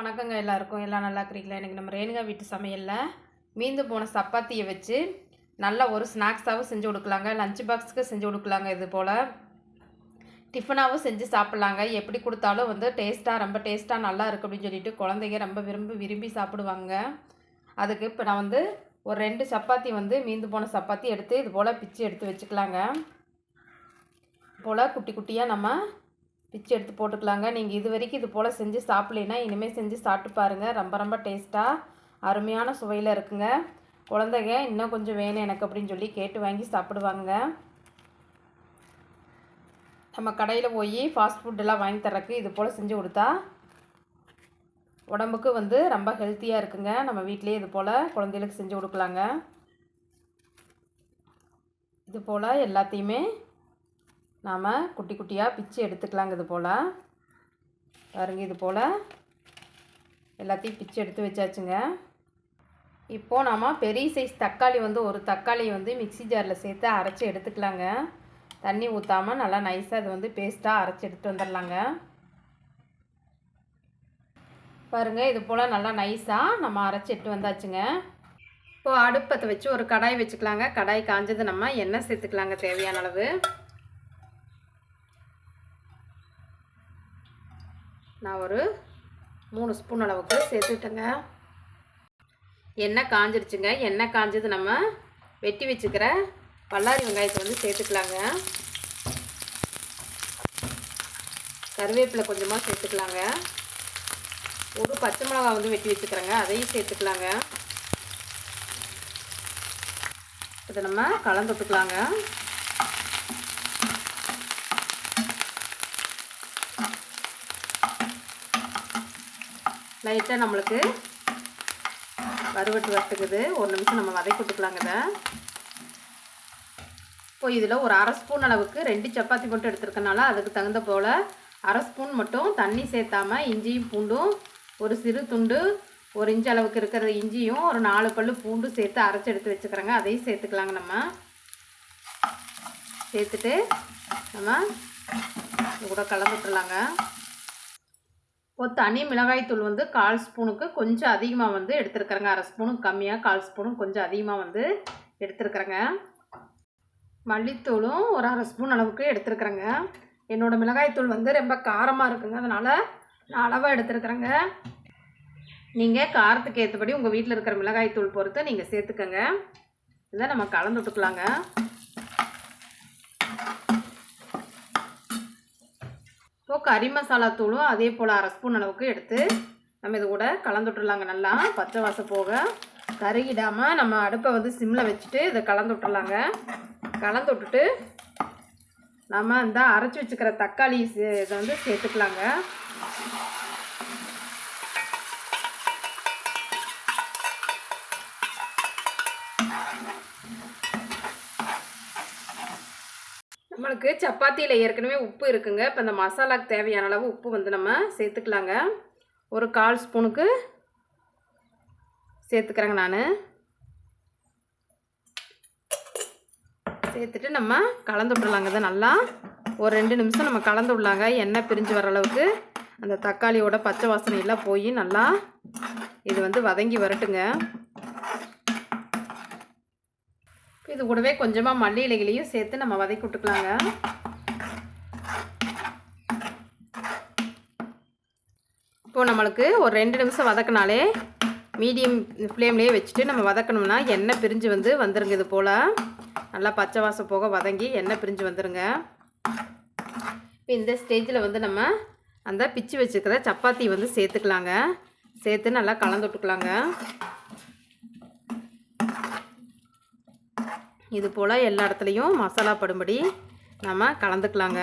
வணக்கங்க எல்லாருக்கும். எல்லாம் நல்லா இருக்கிறீங்களா? எனக்கு நம்ம ரேணுகா வீட்டு சமையலில் மீந்து போன சப்பாத்தியை வச்சு நல்லா ஒரு ஸ்நாக்ஸாகவும் செஞ்சு கொடுக்கலாங்க. லஞ்ச் பாக்ஸுக்கு செஞ்சு கொடுக்கலாங்க இது போல். டிஃபனாகவும் செஞ்சு சாப்பிட்லாங்க. எப்படி கொடுத்தாலும் வந்து டேஸ்ட்டாக ரொம்ப டேஸ்ட்டாக நல்லா இருக்குது அப்படின்னு சொல்லிட்டு குழந்தைங்க ரொம்ப விரும்பி விரும்பி சாப்பிடுவாங்க. அதுக்கு இப்போ நான் வந்து ஒரு ரெண்டு சப்பாத்தி வந்து மீந்து போன சப்பாத்தி எடுத்து இது போல் பிச்சு எடுத்து வச்சுக்கலாங்க. போல் குட்டி குட்டியாக நம்ம பிச்சு எடுத்து போட்டுக்கலாங்க. நீங்கள் இது வரைக்கும் இது போல் செஞ்சு சாப்பிட்லைன்னா இனிமேல் செஞ்சு சாப்பிட்டு பாருங்கள் ரொம்ப ரொம்ப டேஸ்ட்டாக அருமையான சுவையில் இருக்குங்க. குழந்தைங்க இன்னும் கொஞ்சம் வேணும் எனக்கு அப்படின்னு சொல்லி கேட்டு வாங்கி சாப்பிடுவாங்க நம்ம கடையில் போய் ஃபாஸ்ட் ஃபுட்டெல்லாம் வாங்கி தரக்கு இது போல் செஞ்சு கொடுத்தா உடம்புக்கு வந்து ரொம்ப ஹெல்த்தியாக இருக்குங்க. நம்ம வீட்டிலேயே இது போல் குழந்தைகளுக்கு செஞ்சு கொடுக்கலாங்க. இது போல் எல்லாத்தையுமே நாம் குட்டி குட்டியாக பிச்சு எடுத்துக்கலாங்க இது போல். பாருங்க இது போல். எல்லாத்தையும் பிச்சு எடுத்து வச்சாச்சுங்க. இப்போது நாம் பெரிய சைஸ் தக்காளி வந்து ஒரு தக்காளியை வந்து மிக்ஸி ஜாரில் சேர்த்து அரைச்சி எடுத்துக்கலாங்க. தண்ணி ஊற்றாமல் நல்லா நைஸாக இது வந்து பேஸ்ட்டாக அரைச்சி எடுத்துகிட்டு வந்துடலாங்க. பாருங்கள் இது போல் நல்லா நைஸாக நம்ம அரைச்சி எடுத்து வந்தாச்சுங்க. இப்போது அடுப்பத்தை வச்சு ஒரு கடாய் வச்சுக்கலாங்க. கடாய் காஞ்சது நம்ம எண்ணெய் சேர்த்துக்கலாங்க தேவையான அளவு. நான் ஒரு மூணு ஸ்பூன் அளவுக்கு சேர்த்துட்டேங்க எண்ணெய் காஞ்சிருச்சுங்க. எண்ணெய் காஞ்சது நம்ம வெட்டி வச்சுக்கிற பல்லாரி வெங்காயத்தை வந்து சேர்த்துக்கலாங்க. கருவேப்பிலை கொஞ்சமாக சேர்த்துக்கலாங்க. ஒரு பச்சை மிளகா வந்து வெட்டி வச்சுக்கிறேங்க. அதையும் சேர்த்துக்கலாங்க. இதை நம்ம கலந்து லைட்டாக நம்மளுக்கு வறுவட்டு வறுத்துக்குது. ஒரு நிமிஷம் நம்ம வதக்கி விட்டுக்கலாங்க இதை. இப்போ இதில் ஒரு அரை ஸ்பூன் அளவுக்கு ரெண்டு சப்பாத்தி மட்டும் எடுத்துருக்கனால அதுக்கு தகுந்த போல் அரை ஸ்பூன் மட்டும் தண்ணி சேர்த்தாமல் இஞ்சியும் பூண்டும் ஒரு சிறு துண்டு ஒரு இன்ச்சு அளவுக்கு இருக்கிற இஞ்சியும் ஒரு நாலு பல்லு பூண்டும் சேர்த்து அரைச்சி எடுத்து வச்சுக்கிறோங்க. அதையும் சேர்த்துக்கலாங்க நம்ம. சேர்த்துட்டு நம்ம இது கூட கலந்து ஒரு தனி மிளகாய்த்தூள் வந்து கால் ஸ்பூனுக்கு கொஞ்சம் அதிகமாக வந்து எடுத்துருக்குறேங்க. அரை ஸ்பூனுக்கு கம்மியாக கால் ஸ்பூனும் கொஞ்சம் அதிகமாக வந்து எடுத்துருக்குறேங்க. மல்லித்தூளும் ஒரு அரை ஸ்பூன் அளவுக்கு எடுத்துருக்குறேங்க. என்னோடய மிளகாய்த்தூள் வந்து ரொம்ப காரமாக இருக்குங்க. அதனால் நான் அளவாக எடுத்துருக்குறேங்க. நீங்கள் காரத்துக்கு ஏற்றபடி உங்கள் வீட்டில் இருக்கிற மிளகாய்த்தூள் பொறுத்து நீங்கள் சேர்த்துக்கங்க. இதை நம்ம கலந்து விட்டுக்கலாங்க. ஸோ கறி மசாலா தூளும் அதே போல் அரை ஸ்பூன் அளவுக்கு எடுத்து நம்ம இது கூட கலந்துட்டுடலாங்க நல்லா. பச்சை வாசம் போக கருகிடாமல் நம்ம அடுப்பை வந்து சிம்மில் வச்சுட்டு இதை கலந்து கலந்துட்டுட்டு கலந்து விட்டுட்டு நம்ம இந்த அரைச்சி வச்சுக்கிற தக்காளி இதை வந்து சேர்த்துக்கலாங்க. நம்மளுக்கு சப்பாத்தியில் ஏற்கனவே உப்பு இருக்குங்க. இப்போ இந்த மசாலாக்கு தேவையான அளவு உப்பு வந்து நம்ம சேர்த்துக்கலாங்க. ஒரு கால் ஸ்பூனுக்கு சேர்த்துக்கிறேங்க நான். சேர்த்துட்டு நம்ம கலந்து விடலாங்க. இதை நல்லா ஒரு ரெண்டு நிமிஷம் நம்ம கலந்து விடலாங்க. எண்ணெய் பிரிஞ்சு வர அளவுக்கு அந்த தக்காளியோட பச்சை வாசனையெல்லாம் போய் நல்லா இது வந்து வதங்கி வரட்டுங்க. இது கூடவே கொஞ்சமாக மல்லி இலைகளையும் சேர்த்து நம்ம வதக்கி விட்டுக்கலாங்க. இப்போது நம்மளுக்கு ஒரு ரெண்டு நிமிஷம் வதக்கினாலே மீடியம் ஃப்ளேம்லேயே வச்சுட்டு நம்ம வதக்கணும்னா எண்ணெய் பிரிஞ்சு வந்து வந்துருங்க இது போல். நல்லா பச்சை வாசம் போக வதங்கி எண்ணெய் பிரிஞ்சு வந்துருங்க. இப்போ இந்த ஸ்டேஜில் வந்து நம்ம அந்த பிச்சு வச்சுருக்கிற சப்பாத்தி வந்து சேர்த்துக்கலாங்க. சேர்த்து நல்லா கலந்து விட்டுக்கலாங்க. இது போல் எல்லா இடத்துலையும் மசாலா படும்படி நம்ம கலந்துக்கலாங்க.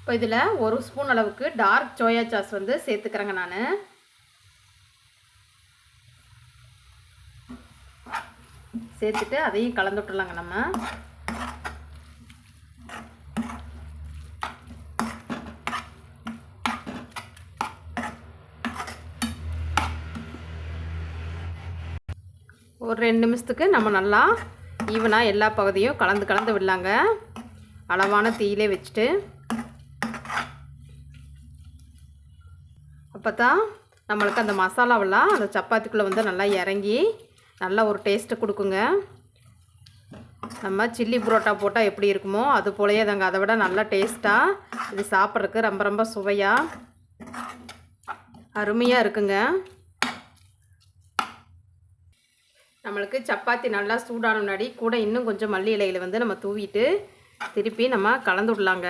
இப்போ இதில் ஒரு ஸ்பூன் அளவுக்கு டார்க் சோயா சாஸ் வந்து சேர்த்துக்கிறேங்க நான். சேர்த்துட்டு அதையும் கலந்து விட்டுலாங்க நம்ம. ஒரு ரெண்டு நிமிஷத்துக்கு நம்ம நல்லா ஈவனாக எல்லா பகுதியும் கலந்து கலந்து விடலாங்க. அளவான தீயிலே வச்சுட்டு. அப்போ தான் நம்மளுக்கு அந்த மசாலாவெல்லாம் அந்த சப்பாத்திக்குள்ளே வந்து நல்லா இறங்கி நல்லா ஒரு டேஸ்ட்டு கொடுக்குங்க. நம்ம சில்லி புரோட்டா போட்டால் எப்படி இருக்குமோ அது போலயே தாங்க. அதை விட நல்லா டேஸ்ட்டாக இது சாப்பிட்றதுக்கு ரொம்ப ரொம்ப சுவையாக அருமையாக இருக்குங்க. நம்மளுக்கு சப்பாத்தி நல்லா சூடான முன்னாடி கூட இன்னும் கொஞ்சம் மல்லி இலையில் வந்து நம்ம தூவிட்டு திருப்பி நம்ம கலந்து விடலாங்க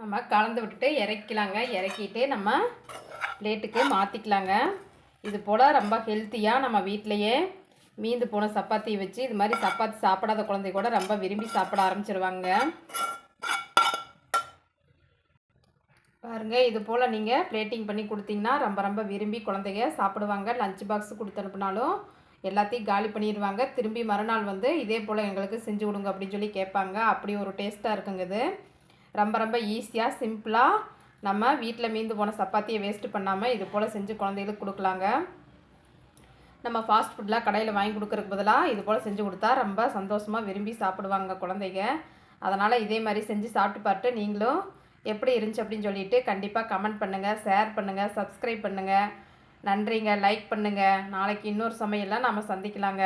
நம்ம கலந்து விட்டுட்டு இறக்கிலாங்க. இறக்கிட்டு நம்ம பிளேட்டுக்கு மாற்றிக்கலாங்க இது போல் ரொம்ப ஹெல்த்தியாக நம்ம வீட்டிலையே மீந்து போன சப்பாத்தி வச்சு இது மாதிரி சப்பாத்தி சாப்பிடாத குழந்தை கூட ரொம்ப விரும்பி சாப்பிட ஆரம்பிச்சிருவாங்க. பாருங்கள் இது போல் நீங்கள் பிளேட்டிங் பண்ணி கொடுத்தீங்கன்னா ரொம்ப ரொம்ப விரும்பி குழந்தைங்க சாப்பிடுவாங்க. லஞ்ச் பாக்ஸ் கொடுத்து அனுப்புனாலும் எல்லாத்தையும் காலி பண்ணிடுவாங்க திரும்பி மறுநாள் வந்து இதே போல் எங்களுக்கு செஞ்சு கொடுங்க அப்படின்னு சொல்லி கேட்பாங்க. அப்படி ஒரு டேஸ்ட்டாக இருக்குங்க இது. ரொம்ப ரொம்ப ஈஸியாக சிம்பிளாக நம்ம வீட்டில் மீந்து போன சப்பாத்தியை வேஸ்ட்டு பண்ணாமல் இது போல் செஞ்சு குழந்தைகளுக்கு கொடுக்கலாங்க. நம்ம ஃபாஸ்ட் ஃபுட்லாம் கடையில் வாங்கி கொடுக்குறதுக்கு பதிலாக இது போல் செஞ்சு கொடுத்தா ரொம்ப சந்தோஷமாக விரும்பி சாப்பிடுவாங்க குழந்தைங்க. அதனால் இதே மாதிரி செஞ்சு சாப்பிட்டு பார்த்து நீங்களும் எப்படி இருந்துச்சு அப்படின்னு சொல்லிட்டு கண்டிப்பாக கமெண்ட் பண்ணுங்கள் ஷேர் பண்ணுங்கள் சப்ஸ்கிரைப் பண்ணுங்கள் நன்றிங்க லைக் பண்ணுங்கள் நாளைக்கு இன்னொரு சமையல்லாம் நாம் சந்திக்கலாங்க.